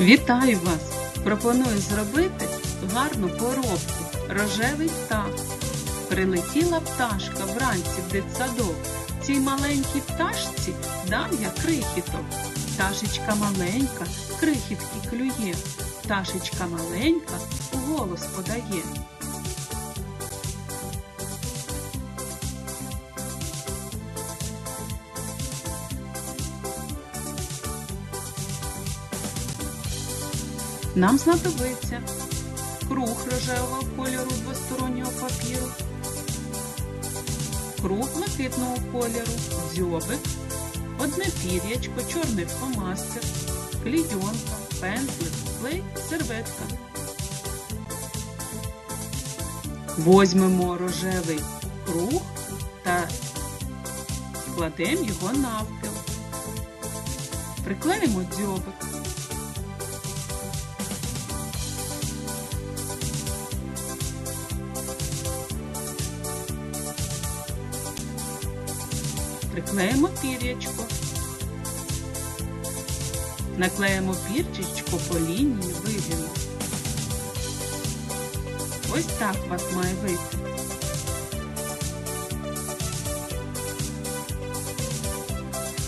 Вітаю вас! Пропоную зробити гарну поробку рожевий птах. Прилетіла пташка вранці в дитсадок. Цій маленькій пташці дам я крихіток. Пташечка маленька, крихітки клює. Пташечка маленька голос подає. Нам знадобиться круг рожевого кольору двостороннього папіру, круг блакитного кольору, дзьобик, одне пір'ячко, чорний фломастер, клійонка, пензлик, клей, серветка. Возьмемо рожевий круг та складемо його навпіл. Приклеїмо дзьобик. Приклеїмо пір'ячко. Наклеїмо пірчичко по лінії вигину. Ось так у вас має вийти.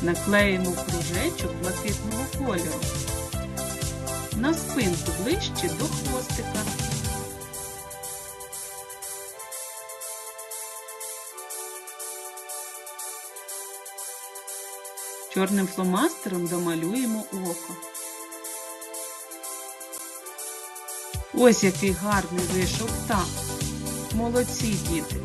Наклеїмо кружечок блакитного кольору. На спинку ближче до хвостика. Чорним фломастером домалюємо око. Ось який гарний вийшов птах. Молодці діти!